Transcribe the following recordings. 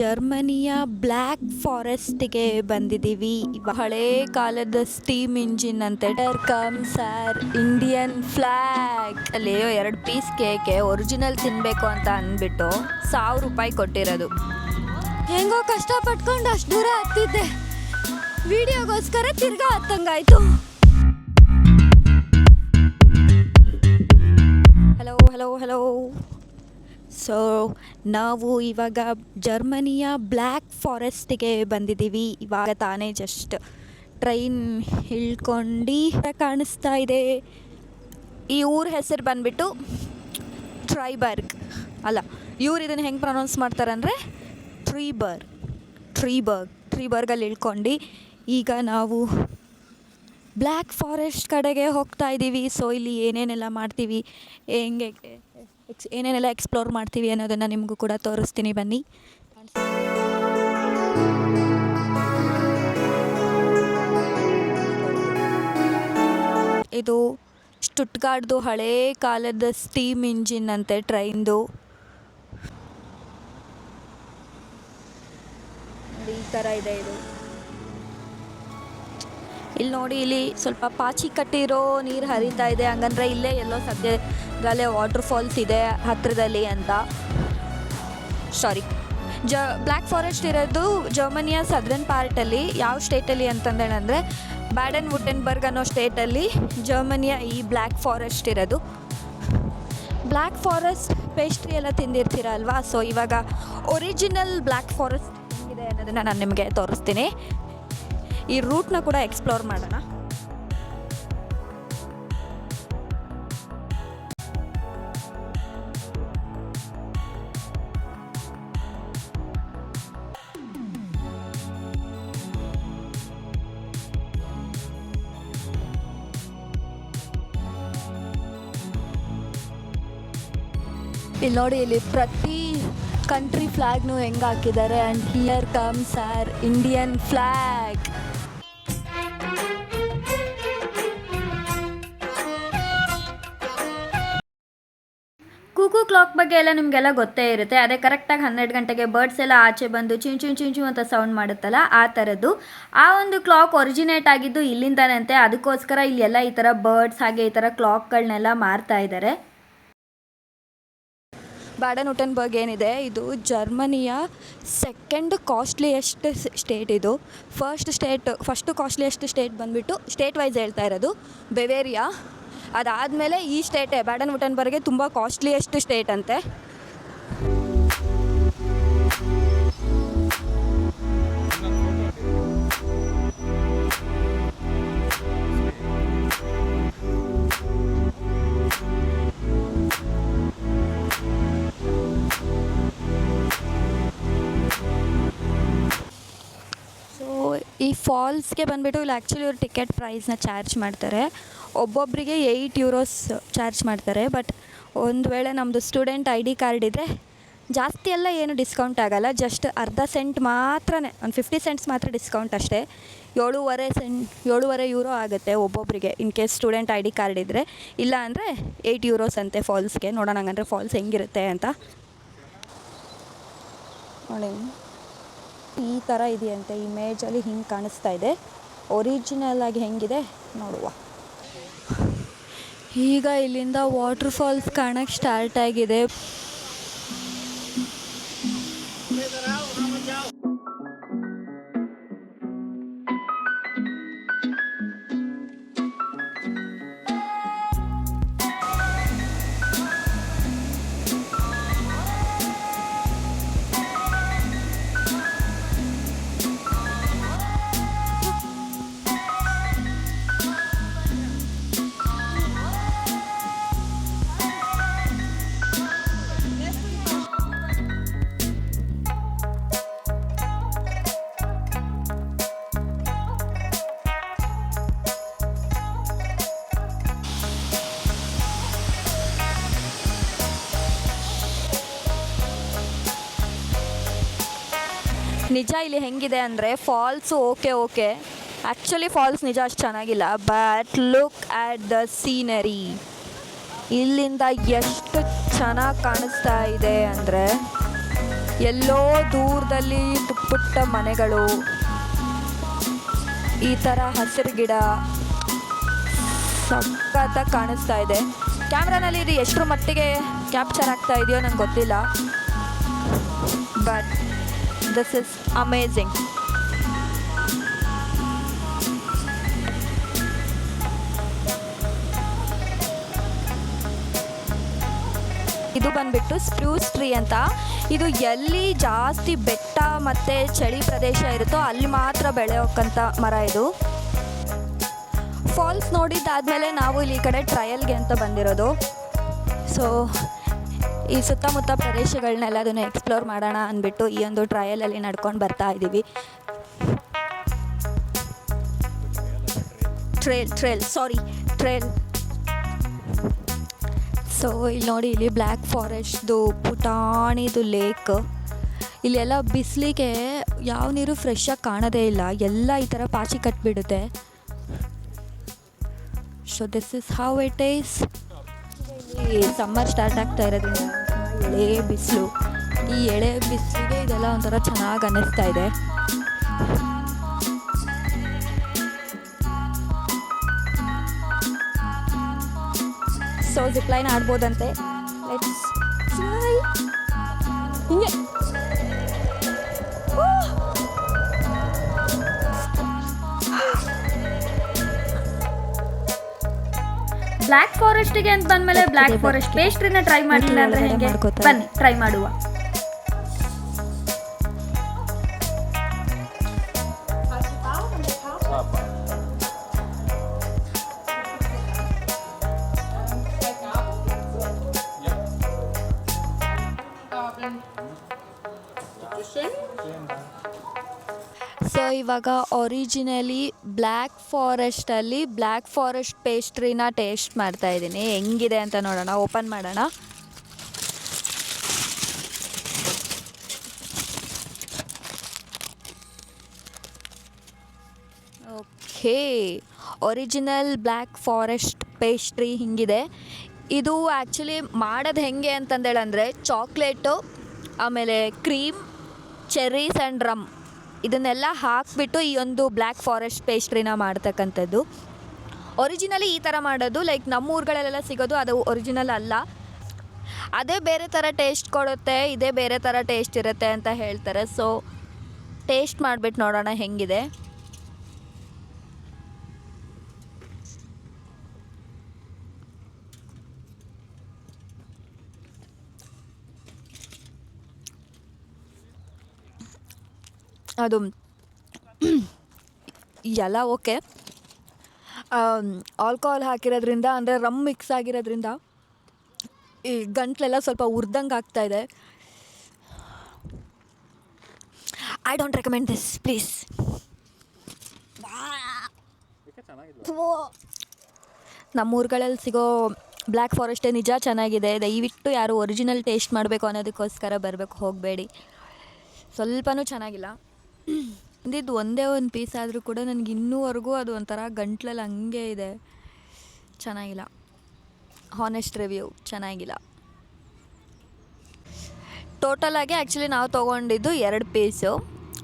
ಜರ್ಮನಿಯ ಬ್ಲ್ಯಾಕ್ ಫಾರೆಸ್ಟ್ಗೆ ಬಂದಿದ್ದೀವಿ. ಹಳೆ ಕಾಲದ ಸ್ಟೀಮ್ ಇಂಜಿನ್ ಅಂತೆ. ಕಮ್ ಸರ್ ಇಂಡಿಯನ್ ಫ್ಲಾಗ್ ಅಲ್ಲಿ ಎರಡು ಪೀಸ್ ಕೇಕೆ ಒರಿಜಿನಲ್ ತಿನ್ಬೇಕು ಅಂತ ಅಂದ್ಬಿಟ್ಟು ಸಾವಿರ ರೂಪಾಯಿ ಕೊಟ್ಟಿರೋದು. ಹೆಂಗೋ ಕಷ್ಟ ಪಟ್ಕೊಂಡು ಅಷ್ಟು ದೂರ ಹತ್ತಿದ್ದೆ ವಿಡಿಯೋಗೋಸ್ಕರ ತಿರ್ಗಾ ಹತ್ತಂಗಾಯ್ತು. ಹಲೋ ಹಲೋ ಹಲೋ ಸೊ ನಾವು ಇವಾಗ ಜರ್ಮನಿಯ ಬ್ಲ್ಯಾಕ್ ಫಾರೆಸ್ಟಿಗೆ ಬಂದಿದ್ದೀವಿ. ಇವಾಗ ತಾನೇ ಜಸ್ಟ್ ಟ್ರೈನ್ ಇಳ್ಕೊಂಡು ಕಾಣಿಸ್ತಾ ಇದೆ. ಈ ಊರ ಹೆಸರು ಬಂದ್ಬಿಟ್ಟು ಟ್ರೈಬರ್ಗ್ ಅಲ್ಲ, ಇವ್ರು ಇದನ್ನು ಹೆಂಗೆ ಪ್ರೊನೌನ್ಸ್ ಮಾಡ್ತಾರೆ ಅಂದರೆ ಟ್ರೀಬರ್ಗ್ ಟ್ರೀಬರ್ಗ್ ಟ್ರೀಬರ್ಗಲ್ಲಿ ಇಳ್ಕೊಂಡು ಈಗ ನಾವು ಬ್ಲ್ಯಾಕ್ ಫಾರೆಸ್ಟ್ ಕಡೆಗೆ ಹೋಗ್ತಾ ಇದ್ದೀವಿ ಸೊ ಇಲ್ಲಿ ಏನೇನೆಲ್ಲ ಮಾಡ್ತೀವಿ? ಹೆಂಗೆ ಎಕ್ಸ್ ಏನೇನೆಲ್ಲ ಎಕ್ಸ್ಪ್ಲೋರ್ ಮಾಡ್ತೀವಿ ಅನ್ನೋದನ್ನು ನಿಮಗೂ ಕೂಡ ತೋರಿಸ್ತೀನಿ ಬನ್ನಿ. ಇದು ಸ್ಟುಟ್ಗಾರ್ಡ್ದು ಹಳೇ ಕಾಲದ ಸ್ಟೀಮ್ ಇಂಜಿನ್ ಅಂತೆ ಟ್ರೈನ್ದು ಈ ಥರ ಇದೆ ಇದು. ಇಲ್ಲಿ ನೋಡಿ, ಇಲ್ಲಿ ಸ್ವಲ್ಪ ಪಾಚಿ ಕಟ್ಟಿರೋ ನೀರು ಹರಿತಾ ಇದೆ. ಹಂಗಂದ್ರೆ ಇಲ್ಲೇ ಎಲ್ಲೋ ಸದ್ಯದಲ್ಲೇ ವಾಟರ್ ಫಾಲ್ಸ್ ಇದೆ ಹತ್ತಿರದಲ್ಲಿ ಅಂತ. ಸಾರಿ ಜ ಬ್ಲ್ಯಾಕ್ ಫಾರೆಸ್ಟ್ ಇರೋದು ಜರ್ಮನಿಯ ಸದರ್ನ್ ಪಾರ್ಟಲ್ಲಿ ಯಾವ ಸ್ಟೇಟಲ್ಲಿ ಅಂತಂದೇಳಂದರೆ ಬ್ಯಾಡನ್ ವುಟೆನ್ಬರ್ಗ್ ಅನ್ನೋ ಸ್ಟೇಟಲ್ಲಿ ಜರ್ಮನಿಯ ಈ ಬ್ಲ್ಯಾಕ್ ಫಾರೆಸ್ಟ್ ಇರೋದು. ಬ್ಲ್ಯಾಕ್ ಫಾರೆಸ್ಟ್ ಪೇಸ್ಟ್ರಿ ಎಲ್ಲ ತಿಂದಿರ್ತೀರ ಅಲ್ವಾ ಸೊ ಇವಾಗ ಒರಿಜಿನಲ್ ಬ್ಲ್ಯಾಕ್ ಫಾರೆಸ್ಟ್ ಇದೆ ಅನ್ನೋದನ್ನು ನಾನು ನಿಮಗೆ ತೋರಿಸ್ತೀನಿ. ಈ ರೂಟ್ನ ಕೂಡ ಎಕ್ಸ್ಪ್ಲೋರ್ ಮಾಡೋಣ. ಇಲ್ಲಿ ನೋಡಿ, ಇಲ್ಲಿ ಪ್ರತಿ ಕಂಟ್ರಿ ಫ್ಲ್ಯಾಗ್ನು ಹೆಂಗೆ ಹಾಕಿದ್ದಾರೆ? And here comes our Indian flag ಬಗ್ಗೆ ಎಲ್ಲ ನಿಮಗೆಲ್ಲ ಗೊತ್ತೇ ಇರುತ್ತೆ. ಅದೇ ಕರೆಕ್ಟಾಗಿ ಹನ್ನೆರಡು ಗಂಟೆಗೆ ಬರ್ಡ್ಸ್ ಎಲ್ಲ ಆಚೆ ಬಂದು ಚಿಂಚು ಚಿಂಚು ಅಂತ ಸೌಂಡ್ ಮಾಡುತ್ತಲ್ಲ, ಆ ಥರದ್ದು ಆ ಒಂದು ಕ್ಲಾಕ್ ಒರಿಜಿನೇಟ್ ಆಗಿದ್ದು ಇಲ್ಲಿಂದನಂತೆ. ಅದಕ್ಕೋಸ್ಕರ ಇಲ್ಲಿ ಎಲ್ಲ ಈ ಥರ ಬರ್ಡ್ಸ್ ಹಾಗೆ ಈ ಥರ ಕ್ಲಾಕ್ಗಳನ್ನೆಲ್ಲ ಮಾರ್ತಾ ಇದ್ದಾರೆ ಬ್ಯಾಡನ್ ಉಟನ್ಬರ್ಗ್ ಏನಿದೆ? ಇದು ಜರ್ಮನಿಯ ಸೆಕೆಂಡ್ ಕಾಸ್ಟ್ಲಿಯೆಸ್ಟ್ ಸ್ಟೇಟ್ ಇದು. First state first costliest state ಬಂದುಬಿಟ್ಟು ಸ್ಟೇಟ್ ವೈಸ್ ಹೇಳ್ತಾ ಇರೋದು. ಬೆವೇರಿಯಾ. ಅದಾದಮೇಲೆ ಈ ಸ್ಟೇಟೇ ಬ್ಯಾಡನ್ ಉಟನ್ಬರ್ಗೆ ತುಂಬ ಕಾಸ್ಟ್ಲಿಯೆಸ್ಟ್ ಸ್ಟೇಟ್ ಅಂತೆ. ಈ ಫಾಲ್ಸ್ಗೆ ಬಂದುಬಿಟ್ಟು, ಇಲ್ಲಿ ಆ್ಯಕ್ಚುಲಿ ಇವ್ರು ಟಿಕೆಟ್ ಪ್ರೈಸ್ನ ಚಾರ್ಜ್ ಮಾಡ್ತಾರೆ. ಒಬ್ಬೊಬ್ಬರಿಗೆ ಏಯ್ಟ್ ಯೂರೋಸ್ ಚಾರ್ಜ್ ಮಾಡ್ತಾರೆ ಬಟ್ ಒಂದು ವೇಳೆ ನಮ್ಮದು ಸ್ಟೂಡೆಂಟ್ ಐ ಡಿ ಕಾರ್ಡ್ ಇದ್ದರೆ ಜಾಸ್ತಿ ಎಲ್ಲ ಏನು ಡಿಸ್ಕೌಂಟ್ ಆಗೋಲ್ಲ ಜಸ್ಟ್ ಅರ್ಧ ಸೆಂಟ್ ಮಾತ್ರ ಒಂದು ಫಿಫ್ಟಿ ಸೆಂಟ್ಸ್ ಮಾತ್ರ ಡಿಸ್ಕೌಂಟ್ ಅಷ್ಟೇ. ಏಳುವರೆ ಸೆಂಟ್ ಏಳುವರೆ ಯೂರೋ ಆಗುತ್ತೆ ಒಬ್ಬೊಬ್ಬರಿಗೆ in case student I D card ಇದ್ದರೆ ಇಲ್ಲ ಅಂದರೆ ಏಯ್ಟ್ ಯೂರೋಸ್ ಅಂತೆ ಫಾಲ್ಸ್ಗೆ ನೋಡೋಣ ಹಂಗಂದ್ರೆ ಫಾಲ್ಸ್ ಹೆಂಗಿರುತ್ತೆ ಅಂತ. ನೋಡಿ, ಈ ಥರ ಇದೆಯಂತೆ ಇಮೇಜಲ್ಲಿ ಹಿಂಗೆ ಕಾಣಿಸ್ತಾ ಇದೆ. ಒರಿಜಿನಲ್ ಆಗಿ ಹೆಂಗಿದೆ, ನೋಡುವ. ಈಗ ಇಲ್ಲಿಂದ ವಾಟರ್ ಫಾಲ್ಸ್ ಕಾಣಕ್ಕೆ ಸ್ಟಾರ್ಟ್ ಆಗಿದೆ. ನಿಜ ಇಲ್ಲಿ ಹೆಂಗಿದೆ ಅಂದರೆ falls okay okay actually falls ನಿಜ ಅಷ್ಟು ಚೆನ್ನಾಗಿಲ್ಲ. But look at the scenery ಇಲ್ಲಿಂದ ಎಷ್ಟು ಚೆನ್ನಾಗಿ ಕಾಣಿಸ್ತಾ ಇದೆ ಅಂದರೆ ಎಲ್ಲೋ ದೂರದಲ್ಲಿ ಪುಟ್ಟ ಮನೆಗಳು. ಈ ಥರ ಹಸಿರು ಗಿಡ ಸಖತ್ತಾಗಿ ಕಾಣಿಸ್ತಾ ಇದೆ. ಕ್ಯಾಮ್ರಾನಲ್ಲಿ ಇದು ಎಷ್ಟರ ಮಟ್ಟಿಗೆ ಕ್ಯಾಪ್ಚರ್ ಆಗ್ತಾ ಇದೆಯೋ ನಂಗೆ ಗೊತ್ತಿಲ್ಲ. But this is amazing. ಇದು ಬಂದ್ಬಿಟ್ಟು ಸ್ಪ್ರೂಸ್ ಟ್ರೀ ಅಂತ. ಇದು ಎಲ್ಲಿ ಜಾಸ್ತಿ ಬೆಟ್ಟ ಮತ್ತು ಚಳಿ ಪ್ರದೇಶ ಇರುತ್ತೋ ಅಲ್ಲಿ ಮಾತ್ರ ಬೆಳೆಯೋಕ್ಕಂಥ ಮರ ಇದು. ಫಾಲ್ಸ್ ನೋಡಿದ್ದಾದಮೇಲೆ ನಾವು ಇಲ್ಲಿ ಈ ಕಡೆ ಟ್ರಯಲ್ಗೆ ಅಂತ ಬಂದಿರೋದು. ಸೊ ಈ ಸುತ್ತಮುತ್ತ ಪ್ರದೇಶಗಳನ್ನೆಲ್ಲ ಅದನ್ನು ಎಕ್ಸ್ಪ್ಲೋರ್ ಮಾಡೋಣ ಅಂದ್ಬಿಟ್ಟು ಈ ಒಂದು ಟ್ರಯಲಲ್ಲಿ ನಡ್ಕೊಂಡು ಬರ್ತಾ ಇದ್ದೀವಿ trail trail sorry trail so ಇಲ್ಲಿ ನೋಡಿ, ಇಲ್ಲಿ ಬ್ಲ್ಯಾಕ್ ಫಾರೆಸ್ಟ್ದು ಪುಟಾಣಿದು ಲೇಕ್ ಇಲ್ಲೆಲ್ಲ ಬಿಸಿಲಿಗೆ ಯಾವ ನೀರು ಫ್ರೆಶ್ ಕಾಣೋದೇ ಇಲ್ಲ. ಎಲ್ಲ ಈ ಥರ ಪಾಚಿ ಕಟ್ಬಿಡುತ್ತೆ. So this is how it is summer start ಆಗ್ತಾ ಇರೋದ್ರಿಂದ. ಎಳೆ ಬಿಸಿಲು. ಈ ಎಳೆ ಬಿಸಿಲಿಗೆ ಇದೆಲ್ಲ ಒಂಥರ ಚೆನ್ನಾಗಿ ಅನ್ನಿಸ್ತಾ ಇದೆ. ಸೊ ಜಿಪ್ಲೈನ್ ಆಡ್ಬೋದಂತೆ. ಲೆಟ್ಸ್ ಹಿಂಗೆ. ಬ್ಲ್ಯಾಕ್ ಫಾರೆಸ್ಟ್ಗೆ ಅಂತ ಬಂದ್ಮೇಲೆ ಬ್ಲ್ಯಾಕ್ ಫಾರೆಸ್ಟ್ ಪೇಸ್ಟ್ರಿನ ಟ್ರೈ ಮಾಡಿಲ್ಲ ಅಂದ್ರೆ ಹೇಗೆ? ಬನ್ನಿ ಟ್ರೈ ಮಾಡುವ. ಇವಾಗ ಒರಿಜಿನಲಿ ಬ್ಲ್ಯಾಕ್ ಫಾರೆಸ್ಟಲ್ಲಿ ಬ್ಲ್ಯಾಕ್ ಫಾರೆಸ್ಟ್ ಪೇಸ್ಟ್ರಿನ ಟೇಸ್ಟ್ ಮಾಡ್ತಾ ಇದ್ದೀನಿ. ಹೆಂಗಿದೆ ಅಂತ ನೋಡೋಣ ಓಪನ್ ಮಾಡೋಣ. Okay original black forest pastry ಹಿಂಗಿದೆ. ಇದು ಆ್ಯಕ್ಚುಲಿ ಮಾಡೋದು ಹೆಂಗೆ ಅಂತಂದೇಳಂದರೆ ಚಾಕ್ಲೇಟು ಆಮೇಲೆ ಕ್ರೀಮ್ ಚೆರ್ರೀಸ್ ಆ್ಯಂಡ್ ರಮ್ ಇದನ್ನೆಲ್ಲ ಹಾಕಿಬಿಟ್ಟು ಈ ಒಂದು ಬ್ಲ್ಯಾಕ್ ಫಾರೆಸ್ಟ್ ಪೇಸ್ಟ್ರಿನ ಮಾಡ್ತಕ್ಕಂಥದ್ದು. ಒರಿಜಿನಲಿ ಈ ಥರ ಮಾಡೋದು ಲೈಕ್ ನಮ್ಮ ಊರುಗಳಲ್ಲೆಲ್ಲ ಸಿಗೋದು ಅದು ಒರಿಜಿನಲ್ ಅಲ್ಲ. ಅದೇ ಬೇರೆ ಥರ ಟೇಸ್ಟ್ ಕೊಡುತ್ತೆ, ಇದೇ ಬೇರೆ ಥರ ಟೇಸ್ಟ್ ಇರುತ್ತೆ ಅಂತ ಹೇಳ್ತಾರೆ. ಸೊ ಟೇಸ್ಟ್ ಮಾಡಿಬಿಟ್ಟು ನೋಡೋಣ ಹೆಂಗಿದೆ. ಅದು ಎಲ್ಲ ಓಕೆ ಆಲ್ಕೋಹಾಲ್ ಹಾಕಿರೋದ್ರಿಂದ, ಅಂದರೆ ರಮ್ ಮಿಕ್ಸ್ ಆಗಿರೋದ್ರಿಂದ ಈ ಗಂಟ್ಲೆಲ್ಲ ಸ್ವಲ್ಪ ಉರ್ದಂಗೆ ಇದೆ. I don't recommend this please ನಮ್ಮ ಊರುಗಳಲ್ಲಿ ಸಿಗೋ ಬ್ಲ್ಯಾಕ್ ಫಾರೆಸ್ಟೇ ನಿಜ ಚೆನ್ನಾಗಿದೆ. ದಯವಿಟ್ಟು ಯಾರು ಒರಿಜಿನಲ್ ಟೇಸ್ಟ್ ಮಾಡಬೇಕು ಅನ್ನೋದಕ್ಕೋಸ್ಕರ ಬರಬೇಕು, ಹೋಗಬೇಡಿ. ಸ್ವಲ್ಪನೂ ಚೆನ್ನಾಗಿಲ್ಲ. ಅಂದಿದ್ದು ಒಂದೇ ಒಂದು ಪೀಸ್ ಆದರೂ ಕೂಡ ನನಗೆ ಇನ್ನೂವರೆಗೂ ಅದು ಒಂಥರ ಗಂಟ್ಲಲ್ಲಿ ಹಂಗೆ ಇದೆ. ಚೆನ್ನಾಗಿಲ್ಲ. ಹಾನೆಸ್ಟ್ ರಿವ್ಯೂ ಚೆನ್ನಾಗಿಲ್ಲ. ಟೋಟಲಾಗಿ ಆ್ಯಕ್ಚುಲಿ ನಾವು ತೊಗೊಂಡಿದ್ದು ಎರಡು ಪೀಸು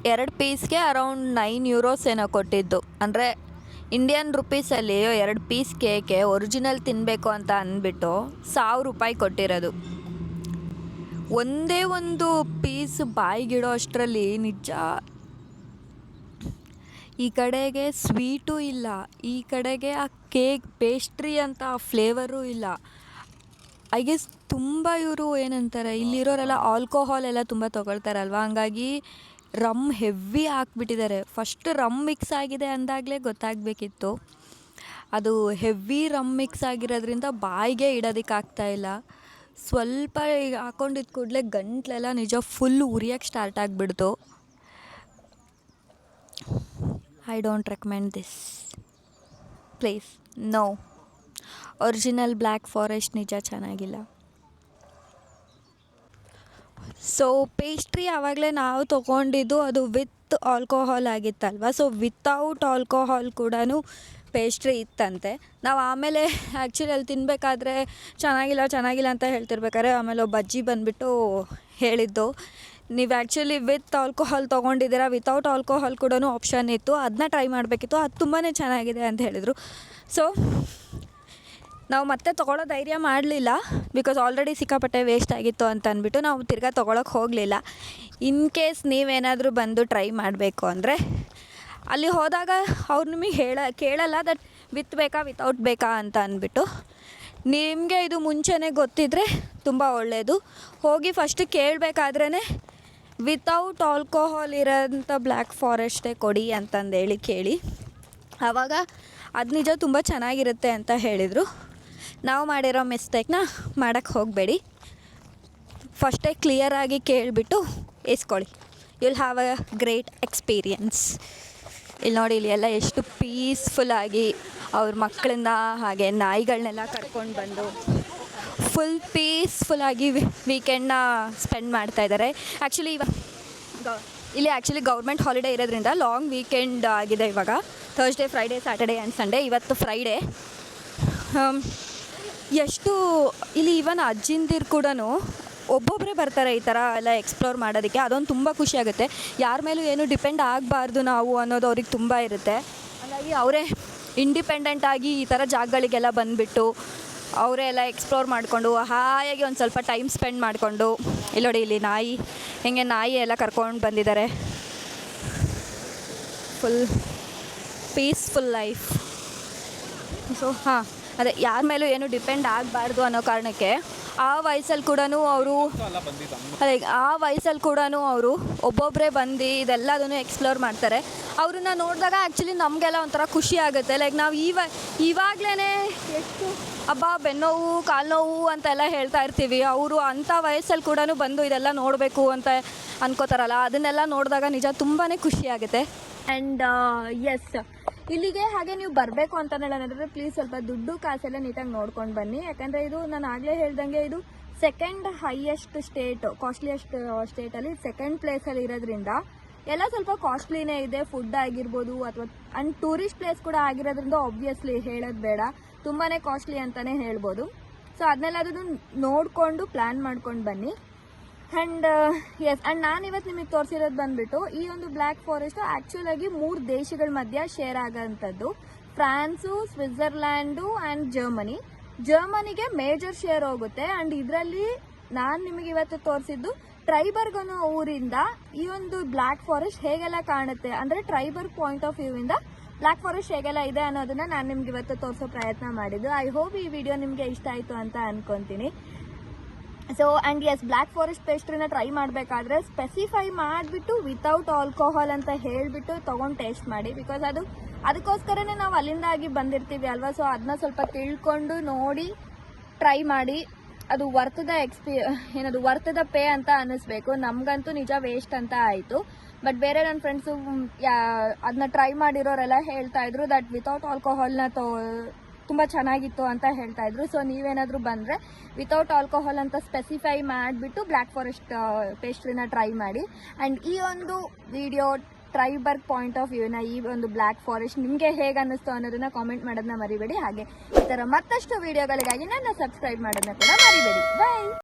ಎರಡು ಪೀಸ್ಗೆ ಅರೌಂಡ್ ನೈನ್ ಯೂರೋಸ್ ಏನೋ ಕೊಟ್ಟಿದ್ದು. ಅಂದರೆ ಇಂಡಿಯನ್ ರುಪೀಸಲ್ಲಿ ಎರಡು ಪೀಸ್ ಕೇಕೆ ಒರಿಜಿನಲ್ ತಿನ್ನಬೇಕು ಅಂತ ಅಂದ್ಬಿಟ್ಟು ಸಾವಿರ ರೂಪಾಯಿ ಕೊಟ್ಟಿರೋದು. ಒಂದೇ ಒಂದು ಪೀಸ್ ಬಾಯಿಗಿಡೋ ಅಷ್ಟರಲ್ಲಿ ನಿಜ ಈ ಕಡೆಗೆ ಸ್ವೀಟು ಇಲ್ಲ, ಈ ಕಡೆಗೆ ಆ ಕೇಕ್ ಪೇಸ್ಟ್ರಿ ಅಂತ ಆ ಫ್ಲೇವರು ಇಲ್ಲ. ಐ ಗೆಸ್ ತುಂಬ ಇವರು ಏನಂತಾರೆ, ಇಲ್ಲಿರೋರೆಲ್ಲ ಆಲ್ಕೋಹಾಲ್ ಎಲ್ಲ ತುಂಬ ತೊಗೊಳ್ತಾರಲ್ವ? ಹಂಗಾಗಿ ರಮ್ ಹೆವಿ ಹಾಕ್ಬಿಟ್ಟಿದ್ದಾರೆ. ಫಸ್ಟ್ ರಮ್ ಮಿಕ್ಸ್ ಆಗಿದೆ ಅಂದಾಗಲೇ ಗೊತ್ತಾಗಬೇಕಿತ್ತು. ಅದು ಹೆವಿ ರಮ್ ಮಿಕ್ಸ್ ಆಗಿರೋದ್ರಿಂದ ಬಾಯಿಗೆ ಇಡೋದಕ್ಕೆ ಆಗ್ತಾ ಇಲ್ಲ. ಸ್ವಲ್ಪ ಹಾಕೊಂಡಿದ್ದ ಕೂಡಲೇ ಗಂಟ್ಲೆಲ್ಲ ನಿಜ ಫುಲ್ ಉರಿಯೋಕ್ಕೆ ಸ್ಟಾರ್ಟ್ ಆಗಿಬಿಡ್ತು. I don't recommend this please no original black forest ನಿಜ ಚೆನ್ನಾಗಿಲ್ಲ. ಸೊ ಪೇಸ್ಟ್ರಿ ಆವಾಗಲೇ ನಾವು ತೊಗೊಂಡಿದ್ದು ಅದು ವಿತ್ ಆಲ್ಕೋಹಾಲ್ ಆಗಿತ್ತಲ್ವ? ಸೊ ವಿತೌಟ್ ಆಲ್ಕೋಹಾಲ್ ಕೂಡ ಪೇಸ್ಟ್ರಿ ಇತ್ತಂತೆ. ನಾವು ಆಮೇಲೆ ಆ್ಯಕ್ಚುಲಿ ಅಲ್ಲಿ ತಿನ್ನಬೇಕಾದ್ರೆ ಚೆನ್ನಾಗಿಲ್ಲ ಚೆನ್ನಾಗಿಲ್ಲ ಅಂತ ಹೇಳ್ತಿರ್ಬೇಕಾದ್ರೆ ಆಮೇಲೆ ಒಬ್ಬ ಅಜ್ಜಿ ಬಂದುಬಿಟ್ಟು ಹೇಳಿದ್ದು. ನೀವು ಆ್ಯಕ್ಚುಲಿ ವಿತ್ ಆಲ್ಕೋಹಾಲ್ ತೊಗೊಂಡಿದ್ದೀರಾ ವಿತೌಟ್ ಆಲ್ಕೋಹಾಲ್ ಕೂಡ ಆಪ್ಷನ್ ಇತ್ತು. ಅದನ್ನ ಟ್ರೈ ಮಾಡಬೇಕಿತ್ತು. ಅದು ತುಂಬಾ ಚೆನ್ನಾಗಿದೆ ಅಂತ ಹೇಳಿದರು. ಸೊ ನಾವು ಮತ್ತೆ ತೊಗೊಳ್ಳೋ ಧೈರ್ಯ ಮಾಡಲಿಲ್ಲ. ಬಿಕಾಸ್ ಆಲ್ರೆಡಿ ಸಿಕ್ಕಾಪಟ್ಟೆ ವೇಸ್ಟ್ ಆಗಿತ್ತು ಅಂತ ಅಂದ್ಬಿಟ್ಟು ನಾವು ತಿರ್ಗಾ ತೊಗೊಳಕ್ಕೆ ಹೋಗಲಿಲ್ಲ. ಇನ್ ಕೇಸ್ ನೀವೇನಾದರೂ ಬಂದು ಟ್ರೈ ಮಾಡಬೇಕು ಅಂದರೆ, ಅಲ್ಲಿ ಹೋದಾಗ ಅವ್ರು ನಿಮಗೆ ಹೇಳ, ಕೇಳಲ್ಲ ದಟ್ ವಿತ್ ಬೇಕಾ ವಿತೌಟ್ ಬೇಕಾ ಅಂತ ಅಂದ್ಬಿಟ್ಟು, ನಿಮಗೆ ಇದು ಮುಂಚೆನೇ ಗೊತ್ತಿದ್ದರೆ ತುಂಬ ಒಳ್ಳೆಯದು ಹೋಗಿ ಫಸ್ಟ್ ಕೇಳಬೇಕಾದ್ರೇ ವಿತೌಟ್ ಆಲ್ಕೋಹಾಲ್ ಇರೋಂಥ ಬ್ಲ್ಯಾಕ್ ಫಾರೆಸ್ಟೇ ಕೊಡಿ ಅಂತಂದೇಳಿ ಕೇಳಿ. ಆವಾಗ ಅದು ನಿಜ ತುಂಬ ಚೆನ್ನಾಗಿರುತ್ತೆ ಅಂತ ಹೇಳಿದರು. ನಾವು ಮಾಡಿರೋ ಮಿಸ್ಟೇಕ್ನ ಮಾಡೋಕ್ಕೆ ಹೋಗಬೇಡಿ. ಫಸ್ಟೇ ಕ್ಲಿಯರಾಗಿ ಕೇಳಿಬಿಟ್ಟು ಇಸ್ಕೊಳ್ಳಿ. You'll have a great experience ಇಲ್ಲಿ ನೋಡಿ, ಇಲ್ಲಿ ಎಲ್ಲ ಎಷ್ಟು ಪೀಸ್ಫುಲ್ಲಾಗಿ ಅವ್ರ ಮಕ್ಕಳನ್ನ ಹಾಗೆ ನಾಯಿಗಳನ್ನೆಲ್ಲ ಕರ್ಕೊಂಡು ಬಂದು ಫುಲ್ ಪೀಸ್ಫುಲ್ಲಾಗಿ ವೀಕೆಂಡ್ನ ಸ್ಪೆಂಡ್ ಮಾಡ್ತಾ ಇದ್ದಾರೆ ಆ್ಯಕ್ಚುಲಿ ಇವಾಗ ಇಲ್ಲಿ ಆ್ಯಕ್ಚುಲಿ ಗೌರ್ಮೆಂಟ್ ಹಾಲಿಡೇ ಇರೋದ್ರಿಂದ ಲಾಂಗ್ ವೀಕೆಂಡ್ ಆಗಿದೆ ಇವಾಗ. Thursday Friday Saturday and Sunday ಇವತ್ತು ಫ್ರೈಡೇ ಎಷ್ಟು ಇಲ್ಲಿ ಇವನ್ ಅಜ್ಜಿಂದಿರು ಕೂಡ ಒಬ್ಬೊಬ್ಬರೇ ಬರ್ತಾರೆ ಈ ಥರ ಎಲ್ಲ ಎಕ್ಸ್ಪ್ಲೋರ್ ಮಾಡೋದಕ್ಕೆ. ಅದೊಂದು ತುಂಬ ಖುಷಿಯಾಗುತ್ತೆ ಯಾರ ಮೇಲೂ ಏನು ಡಿಪೆಂಡ್ ಆಗಬಾರ್ದು ನಾವು ಅನ್ನೋದು ಅವ್ರಿಗೆ ತುಂಬ ಇರುತ್ತೆ. ಹಾಗಾಗಿ ಅವರೇ ಇಂಡಿಪೆಂಡೆಂಟಾಗಿ ಈ ಥರ ಜಾಗಗಳಿಗೆಲ್ಲ ಬಂದುಬಿಟ್ಟು ಅವರೇ ಎಲ್ಲ ಎಕ್ಸ್ಪ್ಲೋರ್ ಮಾಡಿಕೊಂಡು ಹಾಯಾಗಿ ಒಂದು ಸ್ವಲ್ಪ ಟೈಮ್ ಸ್ಪೆಂಡ್ ಮಾಡಿಕೊಂಡು ಇಲ್ಲಿ ನೋಡಿ ಇಲ್ಲಿ ನಾಯಿ, ಹೆಂಗೆ ನಾಯಿ ಎಲ್ಲ ಕರ್ಕೊಂಡು ಬಂದಿದ್ದಾರೆ ಫುಲ್ ಪೀಸ್ಫುಲ್ ಲೈಫ್ ಸೊ ಹಾಂ, ಅದೇ ಯಾರ ಮೇಲೂ ಏನು ಡಿಪೆಂಡ್ ಆಗಬಾರ್ದು ಅನ್ನೋ ಕಾರಣಕ್ಕೆ ಆ ವಯಸ್ಸಲ್ಲಿ ಕೂಡ ಅವರು ಲೈಕ್ ಆ ವಯಸ್ಸಲ್ಲಿ ಕೂಡ ಅವರು ಒಬ್ಬೊಬ್ಬರೇ ಬಂದು ಇದೆಲ್ಲದನ್ನು ಎಕ್ಸ್ಪ್ಲೋರ್ ಮಾಡ್ತಾರೆ. ಅವ್ರನ್ನ ನೋಡಿದಾಗ ಆ್ಯಕ್ಚುಲಿ ನಮಗೆಲ್ಲ ಒಂಥರ ಖುಷಿ ಆಗುತ್ತೆ. ಲೈಕ್ ನಾವು ಇವ ಇವಾಗಲೇ ಎಷ್ಟು ಹಬ್ಬ ಬೆನ್ನೋವು ಕಾಲು ನೋವು ಅಂತೆಲ್ಲ ಹೇಳ್ತಾ ಇರ್ತೀವಿ. ಅವರು ಅಂಥ ವಯಸ್ಸಲ್ಲಿ ಕೂಡ ಬಂದು ಇದೆಲ್ಲ ನೋಡಬೇಕು ಅಂತ ಅನ್ಕೋತಾರಲ್ಲ, ಅದನ್ನೆಲ್ಲ ನೋಡಿದಾಗ ನಿಜ ತುಂಬಾ ಖುಷಿ ಆಗುತ್ತೆ. ಆ್ಯಂಡ್ ಎಸ್ ಇಲ್ಲಿಗೆ ಹಾಗೆ ನೀವು ಬರಬೇಕು ಅಂತ ಹೇಳೋದಾದ್ರೆ ಪ್ಲೀಸ್ ಸ್ವಲ್ಪ ದುಡ್ಡು ಕಾಸೆಲ್ಲ ನೀಟಾಗಿ ನೋಡ್ಕೊಂಡು ಬನ್ನಿ. ಯಾಕಂದರೆ ಇದು ನಾನು ಆಗಲೇ ಹೇಳ್ದಂಗೆ ಇದು ಸೆಕೆಂಡ್ ಹೈಯೆಸ್ಟ್ ಸ್ಟೇಟ್ ಕಾಸ್ಟ್ಲಿಯೆಸ್ಟ್ ಸ್ಟೇಟಲ್ಲಿ ಸೆಕೆಂಡ್ ಪ್ಲೇಸಲ್ಲಿ ಇರೋದ್ರಿಂದ ಎಲ್ಲ ಸ್ವಲ್ಪ ಕಾಸ್ಟ್ಲಿನೇ ಇದೆ. ಫುಡ್ ಆಗಿರ್ಬೋದು ಅಥವಾ ಅಂಡ್ ಟೂರಿಸ್ಟ್ ಪ್ಲೇಸ್ ಕೂಡ ಆಗಿರೋದ್ರಿಂದ ಆಬ್ವಿಯಸ್ಲಿ ಹೇಳೋದು ಬೇಡ. ತುಂಬಾ ಕಾಸ್ಟ್ಲಿ ಅಂತಲೇ ಹೇಳ್ಬೋದು. ಸೊ ಅದನ್ನೆಲ್ಲದನ್ನು ನೋಡಿಕೊಂಡು ಪ್ಲ್ಯಾನ್ ಮಾಡ್ಕೊಂಡು ಬನ್ನಿ. ಆ್ಯಂಡ್ ಎಸ್ ಆ್ಯಂಡ್ ನಾನು ಇವತ್ತು ನಿಮಗೆ ತೋರಿಸಿರೋದು ಬಂದ್ಬಿಟ್ಟು, ಈ ಒಂದು ಬ್ಲ್ಯಾಕ್ ಫಾರೆಸ್ಟ್ ಆ್ಯಕ್ಚುಲ್ ಆಗಿ ಮೂರು ದೇಶಗಳ ಮಧ್ಯ ಶೇರ್ ಆಗೋಂಥದ್ದು ಫ್ರಾನ್ಸು, ಸ್ವಿಟ್ಜರ್ಲ್ಯಾಂಡು ಆ್ಯಂಡ್ ಜರ್ಮನಿ. ಜರ್ಮನಿಗೆ ಮೇಜರ್ ಶೇರ್ ಹೋಗುತ್ತೆ. ಆ್ಯಂಡ್ ಇದರಲ್ಲಿ ನಾನು ನಿಮಗೆ ಇವತ್ತು ತೋರಿಸಿದ್ದು ಟ್ರೈಬರ್ಗ್ ಅನ್ನೋ ಊರಿಂದ ಈ ಒಂದು ಬ್ಲ್ಯಾಕ್ ಫಾರೆಸ್ಟ್ ಹೇಗೆಲ್ಲ ಕಾಣುತ್ತೆ? ಅಂದರೆ ಟ್ರೈಬರ್ ಪಾಯಿಂಟ್ ಆಫ್ ವ್ಯೂ ಇಂದ ಬ್ಲ್ಯಾಕ್ ಫಾರೆಸ್ಟ್ ಹೇಗೆಲ್ಲ ಇದೆ ಅನ್ನೋದನ್ನ ನಾನು ನಿಮ್ಗೆ ಇವತ್ತು ತೋರಿಸೋ ಪ್ರಯತ್ನ ಮಾಡಿದ್ದು. ಐ ಹೋಪ್ ಈ ವಿಡಿಯೋ ನಿಮಗೆ ಇಷ್ಟ ಆಯಿತು ಅಂತ ಅನ್ಕೊಂತೀನಿ. So and as Black Forest ಪೇಸ್ಟ್ರಿನ try ಮಾಡಬೇಕಾದ್ರೆ ಸ್ಪೆಸಿಫೈ ಮಾಡಿಬಿಟ್ಟು ವಿತೌಟ್ ಆಲ್ಕೋಹಾಲ್ ಅಂತ ಹೇಳಿಬಿಟ್ಟು ತೊಗೊಂಡು ಟೇಸ್ಟ್ ಮಾಡಿ ಬಿಕಾಸ್ ಅದು, ಅದಕ್ಕೋಸ್ಕರನೇ ನಾವು ಅಲ್ಲಿಂದಾಗಿ ಬಂದಿರ್ತೀವಿ ಅಲ್ವಾ? ಸೊ ಅದನ್ನ ಸ್ವಲ್ಪ ತಿಳ್ಕೊಂಡು ನೋಡಿ ಟ್ರೈ ಮಾಡಿ, ಅದು ವರ್ತದ ಎಕ್ಸ್ಪಿ ಏನದು, ವರ್ತದ ಪೇ ಅಂತ ಅನ್ನಿಸ್ಬೇಕು. ನಮಗಂತೂ ನಿಜ ವೇಸ್ಟ್ ಅಂತ ಆಯಿತು. ಬಟ್ ಬೇರೆ ನನ್ನ ಫ್ರೆಂಡ್ಸು ಅದನ್ನ ಟ್ರೈ ಮಾಡಿರೋರೆಲ್ಲ ಹೇಳ್ತಾ ಇದ್ರು ದಟ್ ವಿತೌಟ್ ಆಲ್ಕೋಹಾಲ್ನ ತೋ ತುಂಬ ಚೆನ್ನಾಗಿತ್ತು ಅಂತ ಹೇಳ್ತಾ ಇದ್ರು. ಸೊ ನೀವೇನಾದರೂ ಬಂದರೆ ವಿತೌಟ್ ಆಲ್ಕೋಹಾಲ್ ಅಂತ ಸ್ಪೆಸಿಫೈ ಮಾಡಿಬಿಟ್ಟು ಬ್ಲ್ಯಾಕ್ ಫಾರೆಸ್ಟ್ ಪೇಸ್ಟ್ರಿನ ಟ್ರೈ ಮಾಡಿ. ಆ್ಯಂಡ್ ಈ ಒಂದು ವಿಡಿಯೋ ಟ್ರೈಬರ್ಗ್ ಪಾಯಿಂಟ್ ಆಫ್ ವ್ಯೂನ ಈ ಒಂದು ಬ್ಲ್ಯಾಕ್ ಫಾರೆಸ್ಟ್ ನಿಮಗೆ ಹೇಗೆ ಅನ್ನಿಸ್ತು ಅನ್ನೋದನ್ನ ಕಾಮೆಂಟ್ ಮಾಡೋದನ್ನ ಮರಿಬೇಡಿ. ಹಾಗೆ ಈ ಥರ ಮತ್ತಷ್ಟು ವಿಡಿಯೋಗಳಿಗಾಗಿ ನನ್ನ ಸಬ್ಸ್ಕ್ರೈಬ್ ಮಾಡೋದನ್ನ ಕೂಡ ಮರಿಬೇಡಿ. ಬಾಯ್